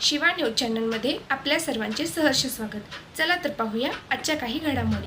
Shiva news चॅनलमध्ये आपल्या सर्वांचे सहर्ष स्वागत. चला तर पाहूया आजच्या काही घडामोडी.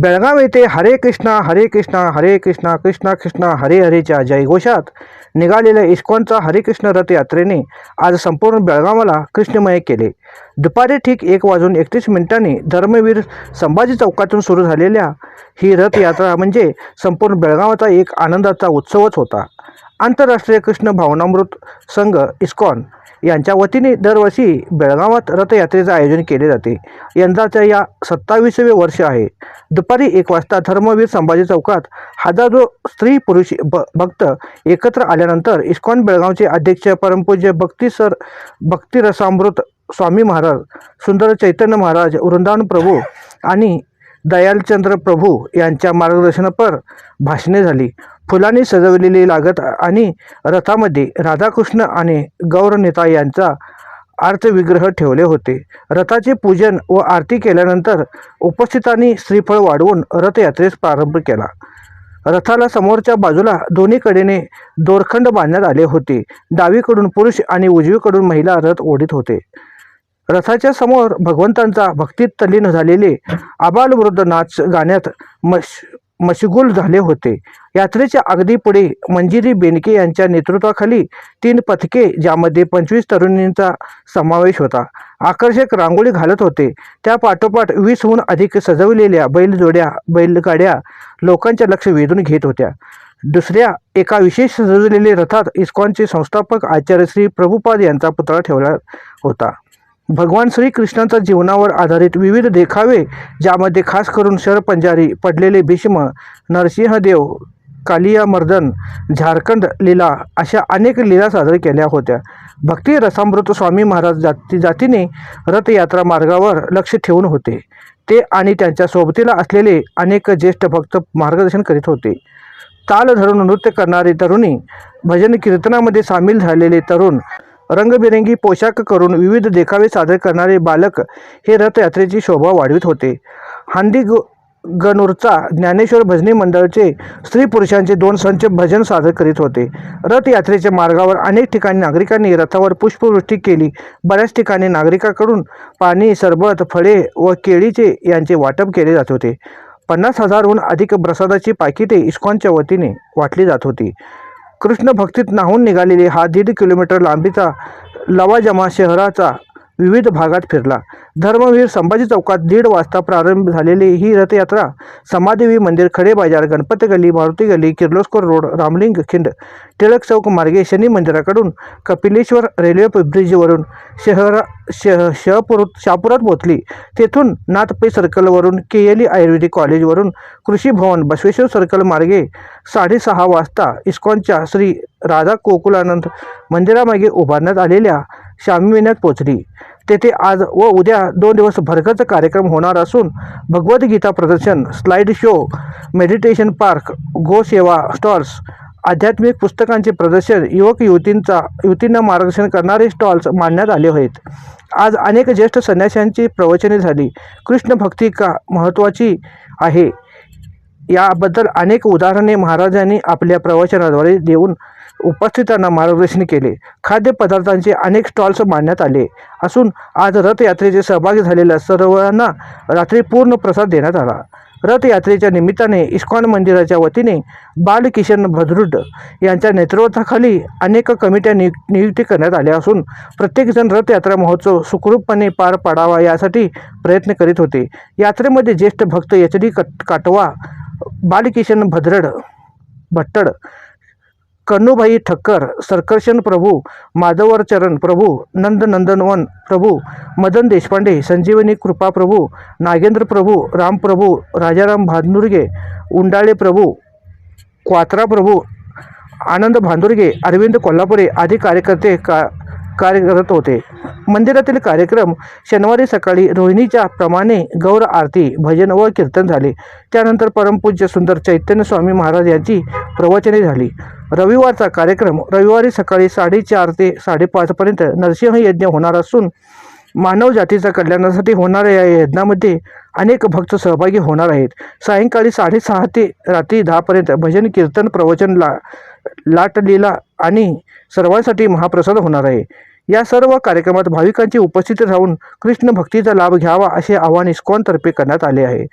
बेळगाव येथे हरे कृष्णा हरे कृष्णा हरे कृष्णा कृष्णा कृष्णा हरे हरेच्या जयघोषात निघालेल्या इस्कॉनचा हरिकृष्ण रथयात्रेने आज संपूर्ण बेळगावाला कृष्णमय केले. दुपारी ठीक एक वाजून एकतीस मिनिटांनी धर्मवीर संभाजी चौकातून सुरू झालेल्या ही रथयात्रा म्हणजे संपूर्ण बेळगावाचा एक आनंदाचा उत्सवच होता. आंतरराष्ट्रीय कृष्ण भावनामृत संघ इस्कॉन यांच्या वतीने दरवर्षी बेळगावात रथयात्रेचं आयोजन केले जाते. यंदाच्या या सत्तावीसवे वर्ष आहे. दुपारी एक वाजता धर्मवीर संभाजी चौकात हजारो स्त्री पुरुष भ भक्त एकत्र आल्यानंतर इस्कॉन बेळगावचे अध्यक्ष परमपूज्य भक्ती सर भक्तिरसामृत स्वामी महाराज सुंदर चैतन्य महाराज वृंदावन प्रभू आणि दयालचंद्र प्रभू यांच्या मार्गदर्शनापर भाषणे झाली. फुलांनी सजवलेली लागत आणि रथामध्ये राधाकृष्ण आणि गौरनेता यांचा आर्तविग्रह ठेवले होते. रथाचे पूजन व आरती केल्यानंतर उपस्थितांनी श्रीफळ वाढवून रथयात्रेस प्रारंभ केला. रथाला समोरच्या बाजूला दोन्हीकडेने दोरखंड बांधण्यात आले होते. डावीकडून पुरुष आणि उजवीकडून महिला रथ ओढीत होते. रथाच्या समोर भगवंतांचा भक्तीत तल्लीन झालेले आबालवृद्ध नाच गाण्यात मश मशगूल झाले होते. यात्रेच्या अगदी पुढे मंजिरी बेनके यांच्या नेतृत्वाखाली तीन पथके ज्यामध्ये पंचवीस तरुणींचा समावेश होता. आकर्षक रांगोळी घालत होते. त्या पाठोपाठ वीसहून अधिक सजवलेल्या बैलजोड्या बैलगाड्या लोकांचे लक्ष वेधून घेत होत्या. दुसऱ्या एका विशेष सजवलेल्या रथात इस्कॉनचे संस्थापक आचार्य श्री प्रभुपाद यांचा पुतळा ठेवला होता. भगवान श्रीकृष्णांच्या जीवनावर आधारित विविध देखावे ज्यामध्ये खास करून शरपंजारी पडलेले भीष्म नरसिंहदेव कालिया मर्दन झारखंड लीला अशा अनेक लीला सादर केल्या होत्या. भक्ती रसामृत स्वामी महाराज जाती जातीने रथयात्रा मार्गावर लक्ष ठेवून होते. ते आणि त्यांच्या सोबतीला असलेले अनेक ज्येष्ठ भक्त मार्गदर्शन करीत होते. ताल धरून नृत्य करणारे तरुणी भजन कीर्तनामध्ये सामील झालेले तरुण रंगबिरंगी पोशाख करून विविध देखावे सादर करणारे बालक हे रथयात्रेची शोभा वाढवित होते. हांदी ग गणूरचा ज्ञानेश्वर भजनी मंडळचे स्त्री पुरुषांचे दोन संच भजन सादर करीत होते. रथयात्रेच्या मार्गावर अनेक ठिकाणी नागरिकांनी रथावर पुष्पवृष्टी केली. बऱ्याच ठिकाणी नागरिकांकडून पाणी सरबत फळे व केळीचे यांचे वाटप केले जात होते. पन्नास हजारहून अधिक प्रसादाची पाकिटे इस्कॉनच्या वतीने वाटली जात होती. कृष्ण भक्तीत नाहून निघालेले हा दीड किलोमीटर लांबीचा लवाजमा शहराचा विविध भागात फिरला. धर्मवीर संभाजी चौकात दीड वाजता प्रारंभ झालेली ही रथयात्रा समादेवी मंदिर खडे बाजार गणपती गल्ली मारुती गल्ली किर्लोस्कर रोड रामलिंग खिंड टिळक चौक मार्गे शनी मंदिराकडून कपिलेश्वर रेल्वे ब्रिजवरून शहरा शह शहपुरात शहापुरात पोहोचली. तेथून नाथपे सर्कलवरून के एल ई आयुर्वेदिक कॉलेजवरून कृषी भवन बसवेश्वर सर्कल मार्गे साडेसहा वाजता इस्कॉनच्या श्री राधा कोकुलानंद मंदिरामागे उभारण्यात आलेल्या शामियान्यात पोचली. तेथे आज व उद्या दोन दिवस भरगत कार्यक्रम होणार असून भगवद्गीता प्रदर्शन स्लाइड शो मेडिटेशन पार्क गोसेवा स्टॉल्स आध्यात्मिक पुस्तकांचे प्रदर्शन युवक युवतींचा युवतींना मार्गदर्शन करणारे स्टॉल्स मांडण्यात आले आहेत आज अनेक ज्येष्ठ संन्याशांची प्रवचने झाली. कृष्ण भक्ती का महत्त्वाची आहे? याबद्दल अनेक उदाहरणे महाराजांनी आपल्या प्रवचनाद्वारे देऊन उपस्थितांना मार्गदर्शन केले. खाद्यपदार्थांचे अनेक स्टॉल्स मांडण्यात आले असून आज रथयात्रेचे सहभागी झालेल्या सर्वांना रात्री पूर्ण प्रसाद देण्यात आला. रथयात्रेच्या निमित्ताने इस्कॉन मंदिराच्या वतीने बालकिशन भद्रुड यांच्या नेतृत्वाखाली अनेक कमिट्या नि नियुक्ती करण्यात आल्या असून प्रत्येकजण रथयात्रा महोत्सव सुखरूपपणे पार पाडावा यासाठी प्रयत्न करीत होते. यात्रेमध्ये ज्येष्ठ भक्त एच डी कट काटवा बालकिशन भद्रड भट्टड कनुभाई ठक्कर सरकर्षण प्रभू माधवरचरण प्रभू नंद नंदनवन प्रभू मदन देशपांडे संजीवनी कृपा प्रभू नागेंद्र प्रभू राम प्रभू राजाराम भांदुर्गे उंडाळे प्रभू क्वात्रा प्रभू आनंद भांदुर्गे अरविंद कोल्हापुरे आदी कार्यकर्ते का कार्यरत होते. मंदिरातील कार्यक्रम शनिवारी सकाळी रोहिणीच्या प्रमाणे गौर आरती भजन व कीर्तन झाले. त्यानंतर परमपूज्य सुंदर चैतन्य स्वामी महाराज यांची प्रवचने झाली. रविवारचा कार्यक्रम रविवारी सकाळी साडेचार ते साडेपाचपर्यंत नरसिंह यज्ञ होणार असून मानव जातीच्या कल्याणासाठी होणाऱ्या या यज्ञामध्ये अनेक भक्त सहभागी होणार आहेत. सायंकाळी साडेसहा ते रात्री दहापर्यंत भजन कीर्तन प्रवचन ला लाटलीला आणि सर्वांसाठी महाप्रसाद होणार आहे. या सर्व कार्यक्रमात भाविकांची उपस्थिती राहून कृष्ण भक्तीचा लाभ घ्यावा असे आवाहन इस्कॉनतर्फे करण्यात आले आहे.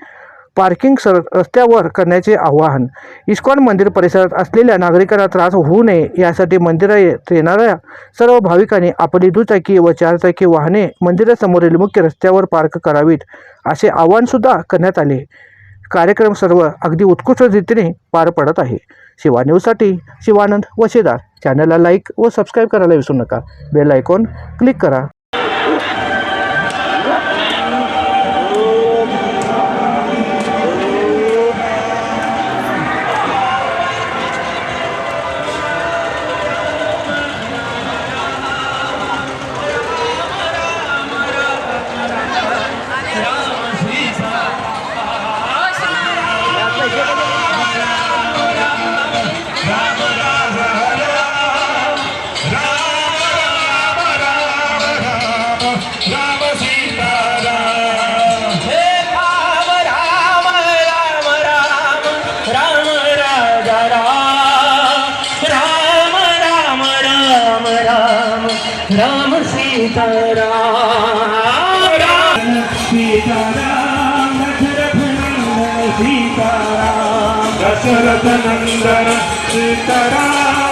पार्किंग सर रस्त्यावर करण्याचे आवाहन. इस्कॉन मंदिर परिसरात असलेल्या नागरिकांना त्रास होऊ नये यासाठी मंदिरात येणाऱ्या सर्व भाविकांनी आपली दुचाकी व चारचाकी वाहने मंदिरासमोरील मुख्य रस्त्यावर पार्क करावीत असे आवाहनसुद्धा करण्यात आले. कार्यक्रम सर्व अगदी उत्कृष्ट रीतीने पार पडत आहे. शिवा न्यूजसाठी शिवानंद वशेदार. चॅनलला लाईक व सबस्क्राईब करायला विसरू नका. बेल आयकॉन क्लिक करा. राम राम सीताराम राम सीताराम दशरथ नंदन सीताराम दशरथ नंदन सीताराम दशरथ